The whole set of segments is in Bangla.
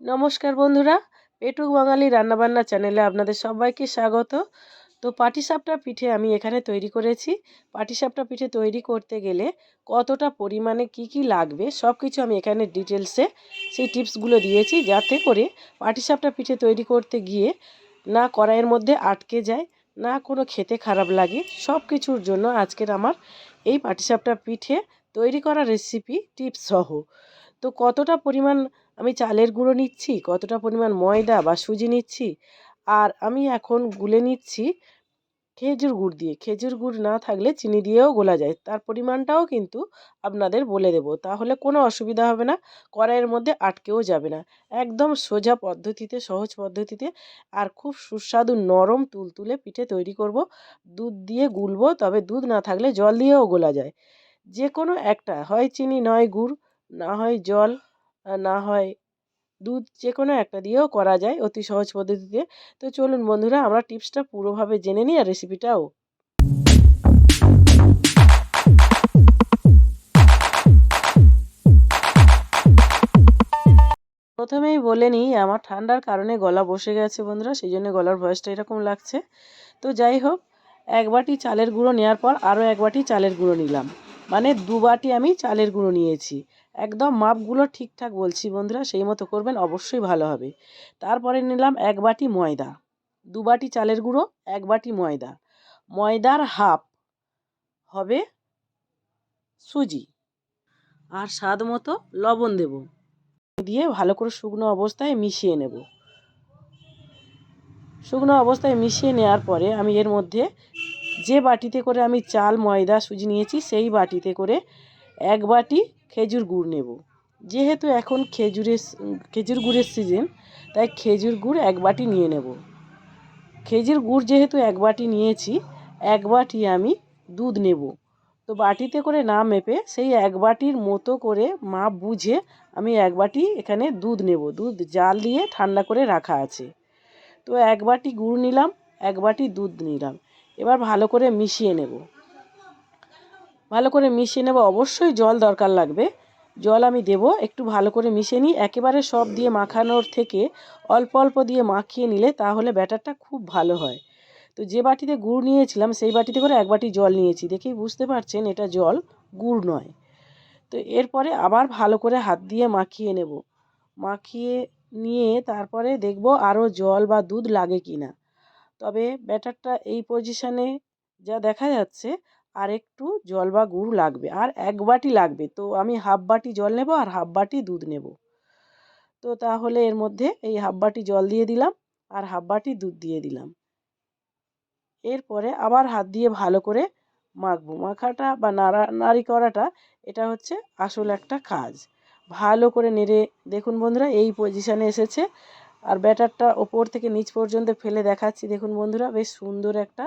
নমস্কার বন্ধুরা পেটুক বাঙালি রান্নাবান্না চ্যানেলে আপনাদের সবাইকে স্বাগত। তো পাটিসাপটা পিঠে আমি এখানে তৈরি করেছি। পাটিসাপটা পিঠে তৈরি করতে গেলে কতটা পরিমাণে কি কি লাগবে সব কিছু আমি এখানে ডিটেলসে সেই টিপসগুলো দিয়েছি যাতে করে পাটিসাপটা পিঠে তৈরি করতে গিয়ে না কড়াইয়ের মধ্যে আটকে যায়, না কোনো খেতে খারাপ লাগে। সব কিছুর জন্য আজকের আমার এই পাটিসাপটা পিঠে তৈরি করা রেসিপি টিপস সহ তো কতটা পরিমাণ আমি চালের গুঁড়ো নিচ্ছি, কতটা পরিমাণ ময়দা বা সুজি নিচ্ছি, আর আমি এখন গুলে নিচ্ছি খেজুর গুড় দিয়ে। খেজুর গুড় না থাকলে চিনি দিয়েও গোলা যায়। তার পরিমাণটাও কিন্তু আপনাদের বলে দেবো। তাহলে কোনো অসুবিধা হবে না, কড়াইয়ের মধ্যে আটকেও যাবে না। একদম সোজা পদ্ধতিতে, সহজ পদ্ধতিতে আর খুব সুস্বাদু নরম তুলতুলে পিঠে তৈরি করব। দুধ দিয়ে গুলবো, তবে দুধ না থাকলে জল দিয়েও গোলা যায়। যে কোনো একটা, হয় চিনি, নয় গুড়, না হয় জল না হয় দুধ যে কোনো একটা দিয়েও করা যায় অতি সহজ পদ্ধতিতে। তো চলুন বন্ধুরা, আমরা টিপসটা পুরোভাবে জেনে নিই আর রেসিপিটাও প্রথমেই বলে নিই, আমার ঠান্ডার কারণে গলা বসে গেছে বন্ধুরা সেই জন্য গলার ভয়েসটা এরকম লাগছে। তো যাই হোক, এক বাটি চালের গুঁড়ো নেওয়ার পর আরও এক বাটি চালের গুঁড়ো নিলাম। মানে দু বাটি আমি চালের গুঁড়ো নিয়েছি। একদম মাপগুলো ঠিকঠাক বলছি বন্ধুরা, সেই মতো করবেন, অবশ্যই ভালো হবে। তারপরে নিলাম এক বাটি ময়দা, দু বাটি চালের গুঁড়ো, এক বাটি ময়দা। ময়দার হাফ হবে সুজি আর স্বাদ মতো লবণ দেব। দিয়ে ভালো করে শুকনো অবস্থায় মিশিয়ে নেব। শুকনো অবস্থায় মিশিয়ে নেওয়ার পরে আমি এর মধ্যে যে বাটিতে করে আমি চাল, ময়দা, সুজি নিয়েছি, সেই বাটিতে করে এক বাটি খেজুর গুড় নেব। যেহেতু এখন খেজুরের খেজুর গুড়ের সিজন তাই খেজুর গুড় এক বাটি নিয়ে নেব। খেজুর গুড় যেহেতু এক বাটি নিয়েছি, এক বাটি আমি দুধ নেব। তো বাটিতে করে না মেপে সেই এক বাটির মতো করে মাপ বুঝে আমি এক বাটি এখানে দুধ নেব। দুধ জাল দিয়ে ঠান্ডা করে রাখা আছে। তো এক বাটি গুড় নিলাম, এক বাটি দুধ নিলাম। এবার ভালো করে মিশিয়ে নেব। ভালো করে মিশিয়ে নেব। অবশ্যই জল দরকার লাগবে। জল আমি দেব, একটু ভালো করে মিশিয়ে নিই। একেবারে সব দিয়ে মাখানোর থেকে অল্প অল্প দিয়ে মাখিয়ে নিলে তাহলে ব্যাটারটা খুব ভালো হয়। তো যে বাটিতে গুড় নিয়েছিলাম, সেই বাটিতে করে এক বাটি জল নিয়েছি। দেখেই বুঝতে পারছেন, এটা জল, গুড় নয়। তো এরপরে আবার ভালো করে হাত দিয়ে মাখিয়ে নেব। মাখিয়ে নিয়ে তারপরে দেখব আরও জল বা দুধ লাগে কি না তবে ব্যাটারটা এই পজিশানে যা দেখা যাচ্ছে আর একটু জল বা গুড় লাগবে, আর এক বাটি লাগবে। তো আমি হাফ বাটি জল নেব আর হাফ বাটি দুধ নেব। তো তাহলে এর মধ্যে এই হাফ বাটি জল দিয়ে দিলাম আর হাফ বাটি দুধ দিয়ে দিলাম। এরপরে আবার হাত দিয়ে ভালো করে মাখবো। মাখাটা বা নাড়া, নাড়ি করাটা এটা হচ্ছে আসল একটা কাজ। ভালো করে নেড়ে, দেখুন বন্ধুরা এই পজিশানে এসেছে। আর ব্যাটারটা ওপর থেকে নিচ পর্যন্ত ফেলে দেখাচ্ছি। দেখুন বন্ধুরা বেশ সুন্দর একটা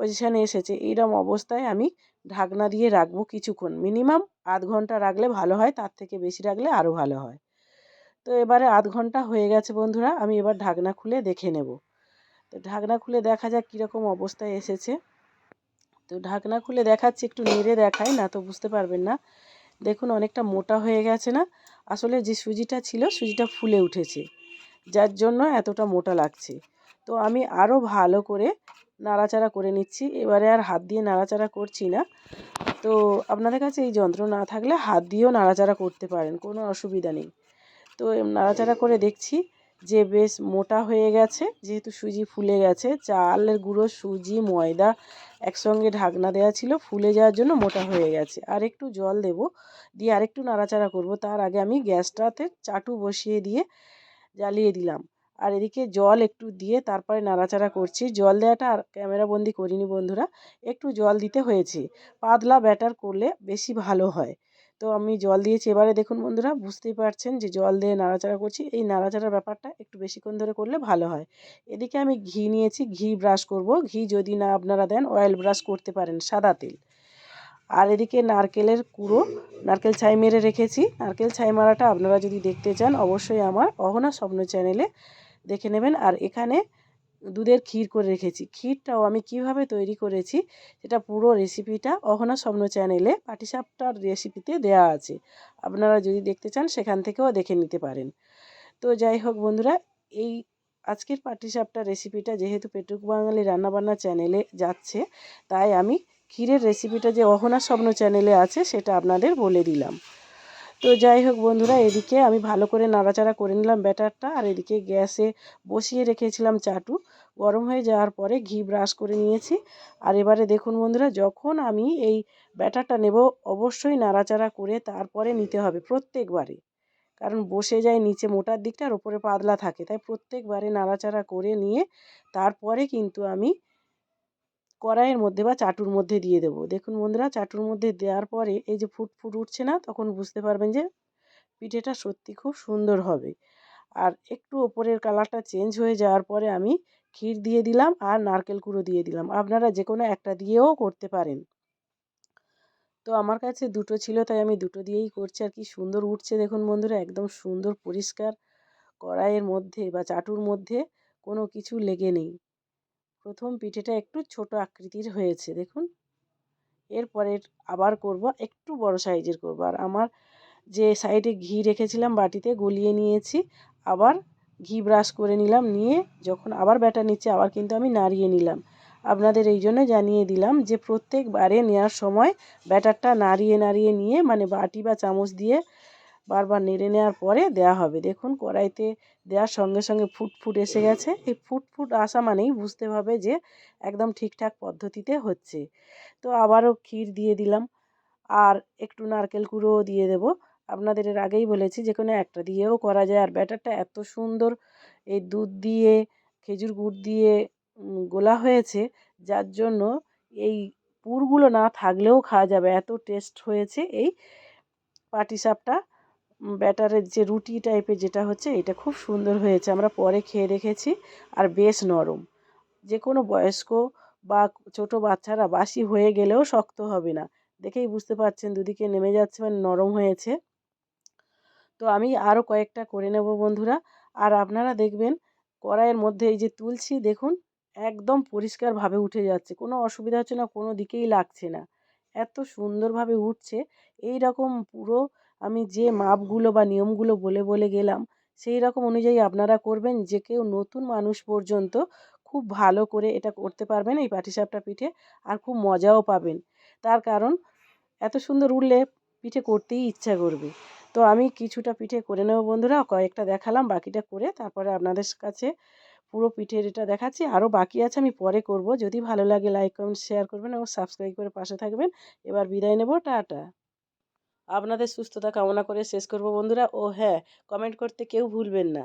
পজিশানে এসেছে। এইরকম অবস্থায় আমি ঢাকনা দিয়ে রাখব কিছুক্ষণ। মিনিমাম আধ ঘণ্টা রাখলে ভালো হয়, তার থেকে বেশি রাখলে আরও ভালো হয়। তো এবারে আধ ঘণ্টা হয়ে গেছে বন্ধুরা, আমি এবার ঢাকনা খুলে দেখে নেব। তো ঢাকনা খুলে দেখা যাক কীরকম অবস্থায় এসেছে। তো ঢাকনা খুলে দেখাচ্ছি, একটু নেড়ে দেখাই, না তো বুঝতে পারবেন না। দেখুন, অনেকটা মোটা হয়ে গেছে না? আসলে যে সুজিটা ছিল, সুজিটা ফুলে উঠেছে। যার জন্য এতটা মোটা লাগছে। তো আমি আরও ভালো করে নাড়াচাড়া করে নিচ্ছি। এবারে আর হাত দিয়ে নাড়াচাড়া করছি না। তো আপনাদের কাছে এই যন্ত্র না থাকলে হাত দিয়েও নাড়াচাড়া করতে পারেন, কোনো অসুবিধা নেই। তো নাড়াচাড়া করে দেখছি যে বেশ মোটা হয়ে গেছে, যেহেতু সুজি ফুলে গেছে, চালের গুঁড়ো, সুজি, ময়দা একসঙ্গে ঢাকনা দেওয়া ছিল, ফুলে যাওয়ার জন্য মোটা হয়ে গেছে। আর একটু জল দেব, দিয়ে আরেকটু নাড়াচাড়া করব। তার আগে আমি গ্যাসটাতে চাটু বসিয়ে দিয়ে জ্বালিয়ে দিলাম। আর এদিকে জল একটু দিয়ে তারপরে নাড়াচাড়া করছি। জল দেওয়াটা আর ক্যামেরা বন্দি করিনি বন্ধুরা, একটু জল দিতে হয়েছে। পাতলা ব্যাটার করলে বেশি ভালো হয়। তো আমি জল দিয়েছি। এবারে দেখুন বন্ধুরা, বুঝতেই পারছেন যে জল দিয়ে নাড়াচাড়া করছি। এই নাড়াচাড়ার ব্যাপারটা একটু বেশিক্ষণ ধরে করলে ভালো হয়। এদিকে আমি ঘি নিয়েছি, ঘি ব্রাশ করব। ঘি যদি না আপনারা দেন অয়েল ব্রাশ করতে পারেন সাদা তেল। আর এদিকে নারকেলের কুড়ো, নারকেল ছাই মেরে রেখেছি। নারকেল ছাই মারাটা আপনারা যদি দেখতে চান, অবশ্যই আমার অহনা স্বপ্ন চ্যানেলে দেখে নেবেন। আর এখানে দুধের ক্ষীর করে রেখেছি। ক্ষীরটাও আমি কীভাবে তৈরি করেছি, সেটা পুরো রেসিপিটা অহনা স্বপ্ন চ্যানেলে পাটিসাপটার রেসিপিতে দেয়া আছে। আপনারা যদি দেখতে চান, সেখান থেকেও দেখে নিতে পারেন। তো যাই হোক বন্ধুরা, এই আজকের পাটিসাপটা রেসিপিটা যেহেতু পেটুক বাঙালি রান্নাবান্না চ্যানেলে যাচ্ছে, তাই আমি ক্ষীরের রেসিপিটা যে অহনা স্বপ্ন চ্যানেলে আছে, সেটা আপনাদের বলে দিলাম। তো যাই হোক বন্ধুরা, এদিকে আমি ভালো করে নাড়াচাড়া করে নিলাম ব্যাটারটা, আর এদিকে গ্যাসে বসিয়ে রেখেছিলাম চাটু। গরম হয়ে যাওয়ার পরে ঘি ব্রাশ করে নিয়েছি। আর এবারে দেখুন বন্ধুরা, যখন আমি এই ব্যাটারটা নেব, অবশ্যই নাড়াচাড়া করে তারপরে নিতে হবে প্রত্যেকবারে। কারণ বসে যায় নিচে মোটার দিকটা আর ওপরে পাতলা থাকে। তাই প্রত্যেকবারে নাড়াচাড়া করে নিয়ে তারপরে কিন্তু আমি কড়াইয়ের মধ্যে বা চাটুর মধ্যে দিয়ে দেবো। দেখুন বন্ধুরা, চাটুর মধ্যে দেওয়ার পরে এই যে ফুট ফুট উঠছে না, তখন বুঝতে পারবেন যে পিঠেটা সত্যি খুব সুন্দর হবে। আর একটু ওপরের কালারটা চেঞ্জ হয়ে যাওয়ার পরে আমি ক্ষীর দিয়ে দিলাম আর নারকেল কুড়ো দিয়ে দিলাম। আপনারা যে কোনো একটা দিয়েও করতে পারেন। তো আমার কাছে দুটো ছিল, তাই আমি দুটো দিয়েই করছি। আর কি সুন্দর উঠছে দেখুন বন্ধুরা, একদম সুন্দর পরিষ্কার কড়াইয়ের মধ্যে বা চাটুর মধ্যে কোনো কিছু লেগে নেই। প্রথম পিঠেটা একটু ছোট আকৃতির হয়েছে, দেখুন। এরপরে আবার করব, একটু বড় সাইজের করব। আর আমার যে সাইডে ঘি রেখেছিলাম বাটিতে গলিয়ে নিয়েছি, আবার ঘি ব্রাশ করে নিলাম, নিয়ে যখন আবার ব্যাটার নিচ্ছে, আবার কিন্তু আমি নাড়িয়ে নিলাম। আপনাদের এই জন্য জানিয়ে দিলাম যে প্রত্যেকবারে নেওয়ার সময় ব্যাটারটা নাড়িয়ে নাড়িয়ে নিয়ে মানে বাটি বা চামচ দিয়ে বারবার নেড়ে নেওয়ার পরে দেওয়া হবে। দেখুন, কড়াইতে দেওয়ার সঙ্গে সঙ্গে ফুটফুট এসে গেছে। এই ফুটফুট আসা মানেই বুঝতে হবে যে একদম ঠিকঠাক পদ্ধতিতে হচ্ছে। তো আবারও ক্ষীর দিয়ে দিলাম। আর একটু নারকেল কুড়োও দিয়ে দেব। আপনাদের এর আগেই বলেছি যে কোনো একটা দিয়েও করা যায়। আর ব্যাটারটা এত সুন্দর, এই দুধ দিয়ে, খেজুর গুড় দিয়ে গোলা হয়েছে, যার জন্য এই পুরগুলো না থাকলেও খাওয়া যাবে। এত টেস্ট হয়েছে এই পাটিসাপটা। ব্যাটারের যে রুটি টাইপের যেটা হচ্ছে, এটা খুব সুন্দর হয়েছে। আমরা পরে খেয়ে দেখেছি আর বেশ নরম। যে কোনো বয়স্ক বা ছোট বাচ্চারা বাসি হয়ে গেলেও শক্ত হবে না। দেখেই বুঝতে পারছেন দুদিকে নেমে যাচ্ছে মানে নরম হয়েছে। তো আমি আরও কয়েকটা করে নেব বন্ধুরা। আর আপনারা দেখবেন, কড়াইয়ের মধ্যে এই যে তুলছি, দেখুন, একদম পরিষ্কারভাবে উঠে যাচ্ছে। কোনো অসুবিধা হচ্ছে না, কোনো দিকেই লাগছে না। এত সুন্দরভাবে উঠছে। এই রকম পুরো আমি যে মাপগুলো বা নিয়মগুলো বলে বলে গেলাম, সেই রকম অনুযায়ী আপনারা করবেন যে কেউ নতুন মানুষ পর্যন্ত খুব ভালো করে এটা করতে পারবেন এই পাটিসাপটা পিঠে আর খুব মজাও পাবেন। তার কারণ এত সুন্দর উঠলে পিঠে করতেই ইচ্ছা করবে। তো আমি কিছুটা পিঠে করে নেব বন্ধুরা, কয়েকটা দেখালাম, বাকিটা করে তারপরে আপনাদের কাছে পুরো পিঠের এটা দেখাচ্ছি। আরও বাকি আছে, আমি পরে করব। যদি ভালো লাগে, লাইক, কমেন্ট, শেয়ার করবেন এবং সাবস্ক্রাইব করে পাশে থাকবেন। এবার বিদায় নেব, টাটা। আপনাদের সুস্থতা কামনা করে শেষ করব বন্ধুরা। ও হ্যাঁ কমেন্ট করতে কেউ ভুলবেন না।